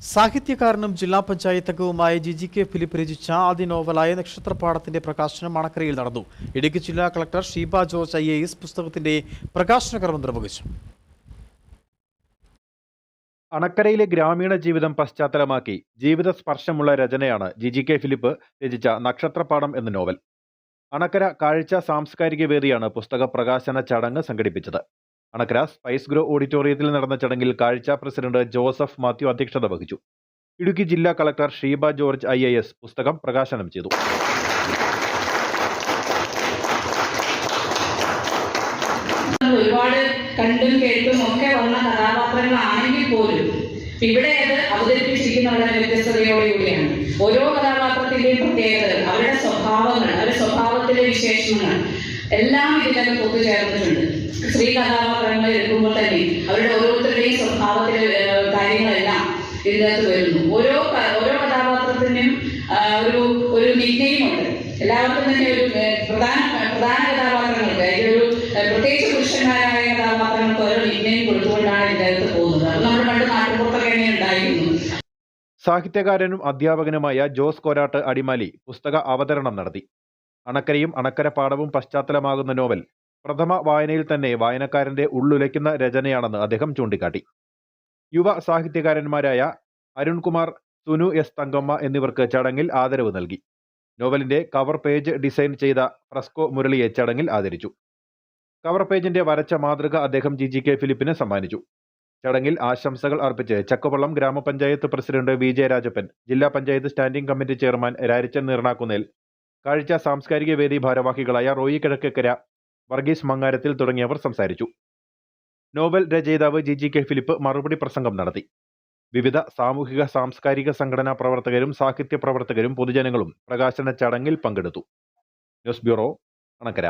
സാഹിത്യകാരനും ജില്ലാ പഞ്ചായത്ത് അംഗവുമായ G G K Philip രചിച്ച ആദ്യ നോവലായ നക്ഷത്രപാഠത്തിന്റെ പ്രകാശനം മണക്കരയിൽ നടന്നു. ഇടുക്കി ജില്ലാ collector Sheeba George I A S പുസ്തകത്തിന്റെ പ്രകാശന കർമ്മം നിർവഹിച്ചു. അണക്കരയിലെ ഗ്രാമീണ ജീവിതം പശ്ചാത്തലമാക്കി ജീവിത സ്പർശമുള്ള രചനയാണ് ജി ജി കെ ഫിലിപ്പ് രചിച്ച നക്ഷത്രപാഠം എന്ന നോവൽ. അണക്കര കാഴ്ച സാംസ്കാരിക വേദിയാണ് പുസ്തക പ്രകാശന ചടങ്ങ് സംഘടിപ്പിച്ചത്. അണക്കര സ്പൈസ് ഗ്രോ ഓഡിറ്റോറിയത്തിൽ നടന്ന ചടങ്ങിൽ കാഴ്ച പ്രസിഡന്റ് ജോസഫ് മാത്യു അധ്യക്ഷത വഹിച്ചു. ഇടുക്കി ജില്ലാ കളക്ടർ ഷീബ ജോർജ് ഐ പുസ്തകം പ്രകാശനം ചെയ്തു. ഒരുപാട് കണ്ടും കേട്ടും ഒക്കെ വന്ന കഥാപാത്രങ്ങളാണെങ്കിൽ പോലും ഇവിടെ അത് അവതരിപ്പിച്ചിരിക്കുന്ന വളരെ വ്യത്യസ്തതയോടുകൂടിയാണ്. ഓരോ കഥാപാത്രത്തിന്റെയും പ്രത്യേകത അവരുടെ സ്വഭാവങ്ങൾ അവരുടെ സ്വഭാവത്തിലെ വിശേഷണങ്ങൾ എല്ലാം ഇതിനകത്ത് ഒത്തുചേർന്നിട്ടുണ്ട് സ്ത്രീ കഥാപാത്രങ്ങൾ എടുക്കുമ്പോൾ തന്നെ അവരുടെ ഓരോരുത്തരുടെയും സ്വഭാവത്തിലെ കാര്യങ്ങളെല്ലാം ഇതിനകത്ത് വരുന്നു. ഓരോ ഓരോ കഥാപാത്രത്തിനും ഒരു ഒരു നിഗ്നെയും ഉണ്ട്. എല്ലാവർക്കും തന്നെ ഒരു പ്രധാന പ്രധാന കഥാപാത്രങ്ങൾക്ക് അതിൽ ഒരു പ്രത്യേകിച്ച് പുരുഷന്മാരായ കഥാപാത്രങ്ങൾക്ക് ഓരോ നിഗ്നെയും കൊടുത്തുകൊണ്ടാണ് ഇതിനകത്ത് പോകുന്നത്. അത് നമ്മുടെ പണ്ട് നാട്ടുപുറത്തൊക്കെ തന്നെ ഉണ്ടായിരുന്നു. സാഹിത്യകാരനും അധ്യാപകനുമായ ജോസ് കോരാട്ട് അടിമാലി പുസ്തക അവതരണം നടത്തി. അണക്കരയും അണക്കര പാടവും പശ്ചാത്തലമാകുന്ന നോവൽ പ്രഥമ വായനയിൽ തന്നെ വായനക്കാരന്റെ ഉള്ളുലയ്ക്കുന്ന രചനയാണെന്ന് അദ്ദേഹം ചൂണ്ടിക്കാട്ടി. യുവ സാഹിത്യകാരന്മാരായ അരുൺകുമാർ സുനു എസ് തങ്കമ്മ എന്നിവർക്ക് ചടങ്ങിൽ ആദരവ് നൽകി. നോവലിന്റെ കവർ പേജ് ഡിസൈൻ ചെയ്ത ഫ്രസ്കോ മുരളിയെ ചടങ്ങിൽ ആദരിച്ചു. കവർ പേജിന്റെ വരച്ച മാതൃക അദ്ദേഹം ജി ജി കെ ഫിലിപ്പിന് സമ്മാനിച്ചു. ചടങ്ങിൽ ആശംസകൾ അർപ്പിച്ച് ചക്കവള്ളം ഗ്രാമപഞ്ചായത്ത് പ്രസിഡന്റ് വി ജയരാജപ്പൻ ജില്ലാ panchayat standing committee chairman Rarichan Neernakkunnel കാഴ്ച സാംസ്കാരിക വേദി ഭാരവാഹികളായ റോയി കിഴക്കര വർഗീസ് മങ്ങാരത്തിൽ തുടങ്ങിയവർ സംസാരിച്ചു. നോവൽ രചയിതാവ് ജി ജി കെ ഫിലിപ്പ് മറുപടി പ്രസംഗം നടത്തി. വിവിധ സാമൂഹിക സാംസ്കാരിക സംഘടനാ പ്രവർത്തകരും സാഹിത്യ പ്രവർത്തകരും പൊതുജനങ്ങളും പ്രകാശന ചടങ്ങിൽ പങ്കെടുത്തു. News bureau Anakkara